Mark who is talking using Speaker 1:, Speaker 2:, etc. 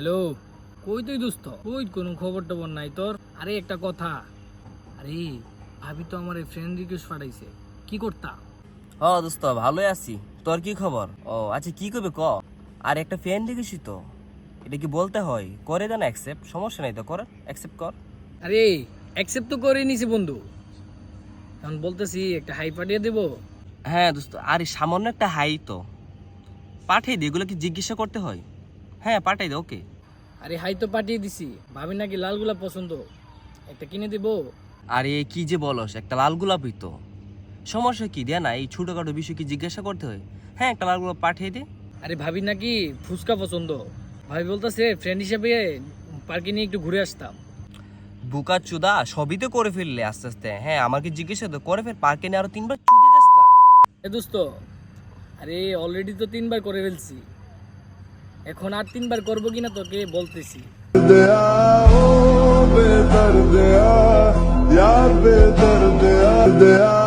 Speaker 1: Hello কই তুই দোস্ত? কই কোনো খবর টবর নাই তোর? আরে একটা কথা। আরে ভাবি তো আমার ফ্রেন্ড রিকোয়েস্ট পাঠাইছে। কি করতা?
Speaker 2: হ দোস্ত ভালোই আছি। তোর কি খবর? ও আচ্ছা কি করবে ক? আর একটা ফ্যান দেখেছি তো। এটা কি বলতে হয়? করে দেন অ্যাকসেপ্ট সমস্যা নাই তো কর। অ্যাকসেপ্ট কর।
Speaker 1: আরে অ্যাকসেপ্ট তো করে নিছি বন্ধু। এখন বলতেছি একটা হাই পাঠিয়ে দেবো।
Speaker 2: হ্যাঁ দোস্ত আরে সামান্য একটা হাই তো। পাঠিয়ে দে এগুলো কি জিজ্ঞাসা করতে হয়? হ্যাঁ পাঠাই দাও ওকে
Speaker 1: আরে হাই তো পাঠিয়ে দিছি। ভাবি নাকি লালগুলা পছন্দ। একটা কিনে দেবো?
Speaker 2: আরে কি যে বলস একটা লাল গোলাপই তো। সমস্যা কি দেয় না এই ছোটোখাটো বিষয় কি জিজ্ঞাসা করতে হয়? হ্যাঁ একটা লাল গোলাপ পাঠিয়ে দে।
Speaker 1: আরে ভাবি নাকি ফুচকা পছন্দ। ভাবি বলতেছে ফ্রেন্ড হিসেবে পার্কে নিয়ে একটু ঘুরে আসতাম।
Speaker 2: বুকা চুদা সবই তো করে ফেললে আস্তে আস্তে। হ্যাঁ আমাকে কি জিজ্ঞাসা তো করে ফের পার্কে নিয়ে আরও তিনবার চুদে যাস না।
Speaker 1: এ দোস্ত আরে অলরেডি তো তিনবার করে ফেলছি। এখন আর তিনবার করব কিনা তোকে বলতেছি।
Speaker 3: दया